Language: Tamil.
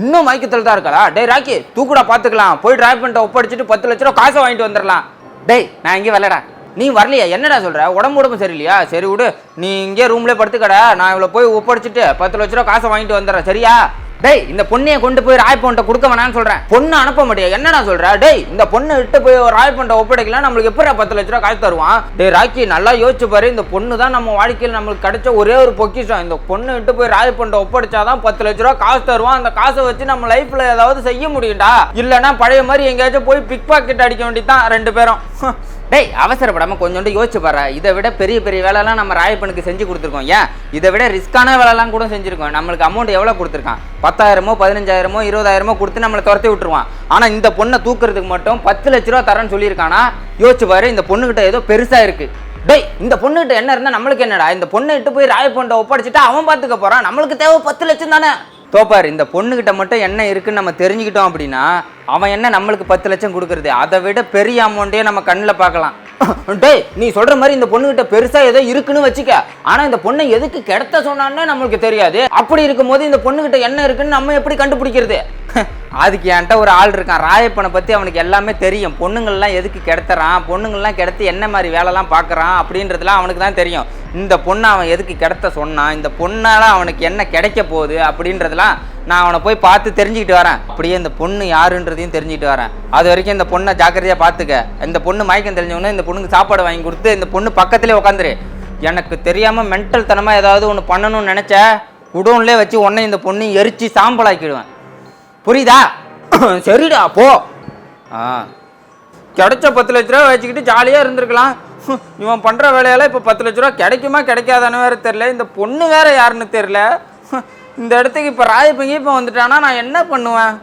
இன்னும் மயக்கத்தில் தான் இருக்கா டேய் ராக்கி தூக்குடா பார்த்துக்கலாம் போய் டிரைவ் பண்ணிட்டு ஒப்படைச்சிட்டு பத்து லட்ச ரூபா காசை வாங்கிட்டு வந்துடலாம் டேய் நான் இங்கே வரலடா. நீ வரலையா? என்னடா சொல்ற? உடம்பு உடம்பு சரியில்லையா? சரி விடு. நீ இங்கே ரூம்லேயே படுத்துக்கடா. நான் இவ்வளோ போய் ஒப்படைச்சிட்டு பத்து லட்ச ரூபா காசை வாங்கிட்டு வந்துடுறேன். சரியா? டேய் இந்த பொண்ணைய கொண்டு போய் ராய்பொண்ட கொடுக்க வேணாம்னு சொல்றேன். பொண்ணு அனுப்ப மாட்டியா என்னடா சொல்ற? டேய் இந்த பொண்ணு இட்டு போய் ஒரு ராய்பொண்ட ஒப்படைக்கலாம் நம்மளுக்கு எப்படி பத்து லட்ச ரூபா காசு தருவான்? டேய் ராக்கி நல்லா யோசிச்சு பாரு. இந்த பொண்ணு தான் நம்ம வாழ்க்கையில் நம்மளுக்கு கிடைச்ச ஒரே ஒரு பொக்கிஷம். இந்த பொண்ணு இட்டு போய் ராய்பொண்ட ஒப்படைச்சாதான் பத்து லட்ச ரூபா காசு தருவான். அந்த காசை வச்சு நம்ம லைஃப்ல ஏதாவது செய்ய முடியும்டா. இல்லைன்னா பழைய மாதிரி எங்கேயாச்சும் போய் பிக் பாக்கெட் அடிக்க வேண்டியதான் ரெண்டு பேரும். டேய் அவசரப்படாமல் கொஞ்சோண்டு யோசிச்சு பாரு. இதை விட பெரிய பெரிய வேலைலாம் நம்ம ராயப்பனுக்கு செஞ்சு கொடுத்துருக்கோம் ஏன்? இதை விட ரிஸ்க்கான வேலைலாம் கூட செஞ்சுருக்கோம். நம்மளுக்கு அமௌண்ட் எவ்வளோ கொடுத்துருக்கான்? பத்தாயிரமோ பதினஞ்சாயிரமோ இருபதாயிரமோ கொடுத்து நம்மளை துரத்தி விட்டுருவான். ஆனால் இந்த பொண்ணை தூக்குறதுக்கு மட்டும் பத்து லட்ச ரூபா தரேன்னு சொல்லியிருக்கானா? யோசிச்சு பாரு இந்த பொண்ணுக்கிட்ட ஏதோ பெருசாக இருக்கு. டேய் இந்த பொண்ணுகிட்ட என்ன இருந்தால் நம்மளுக்கு என்னடா? இந்த பொண்ணை இட்டு போய் ராயப்பன்ட்ட ஒப்படைச்சிட்டா அவன் பார்த்துக்க போகிறான் நம்மளுக்கு தேவை பத்து லட்சம் தானே? தோப்பார் இந்த பொண்ணுக்கிட்ட மட்டும் என்ன இருக்குன்னு நம்ம தெரிஞ்சுக்கிட்டோம் அப்படின்னா அவன் என்ன நம்மளுக்கு பத்து லட்சம் கொடுக்குறது? அதை விட பெரிய அமௌண்ட்டே நம்ம கண்ணில் பார்க்கலாம். டேய் நீ சொல்ற மாதிரி இந்த பொண்ணுகிட்ட பெருசா ஏதோ இருக்குன்னு வச்சுக்க. ஆனா இந்த பொண்ணை எதுக்கு கிடத்த சொன்னான்னு நம்மளுக்கு தெரியாது. அப்படி இருக்கும்போது இந்த பொண்ணுகிட்ட என்ன இருக்குன்னு நம்ம எப்படி கண்டுபிடிக்கிறது? அதுக்கு என்கிட்ட ஒரு ஆள் இருக்கான். ராயப்பனை பற்றி அவனுக்கு எல்லாமே தெரியும். பொண்ணுங்கள்லாம் எதுக்கு கிடத்துறான்? பொண்ணுங்கள்லாம் கிடத்து என்ன மாதிரி வேலைலாம் பார்க்குறான் அப்படின்றதுலாம் அவனுக்கு தான் தெரியும். இந்த பொண்ணை அவன் எதுக்கு கிடத்த சொன்னான்? இந்த பொண்ணால் அவனுக்கு என்ன கிடைக்க போகுது அப்படின்றதுலாம் நான் அவனை போய் பார்த்து தெரிஞ்சுக்கிட்டு வரேன். அப்படியே இந்த பொண்ணு யாருன்றதையும் தெரிஞ்சுக்கிட்டு வரேன். அது வரைக்கும் இந்த பொண்ணை ஜாக்கிரதையாக பார்த்துக்க. இந்த பொண்ணு மயக்கம் தெரிஞ்சவொன்னே இந்த பொண்ணுக்கு சாப்பாடு வாங்கி கொடுத்து இந்த பொண்ணு பக்கத்துலேயே உட்காந்துரு எனக்கு தெரியாமல் மென்டல் தனமாக ஏதாவது ஒன்று பண்ணணும்னு நினச்ச குடோன்லேயே வச்சு உடனே இந்த பொண்ணு எரிச்சு சாம்பலாக்கிடுவேன். புரியுதா? சரிடா போ. ஆ. கிடைச்ச பத்து லட்ச ரூபா வச்சுக்கிட்டு ஜாலியாக இருந்திருக்கலாம். இவன் பண்ணுற வேலையெல்லாம் இப்போ பத்து லட்ச ரூபா கிடைக்குமா கிடைக்காதான்னு வேறு தெரில இந்த பொண்ணு வேறு யாருன்னு தெரில இந்த இடத்துக்கு இப்போ ராயப்பங்க இப்போ வந்துட்டானா? நான் என்ன பண்ணுவேன்?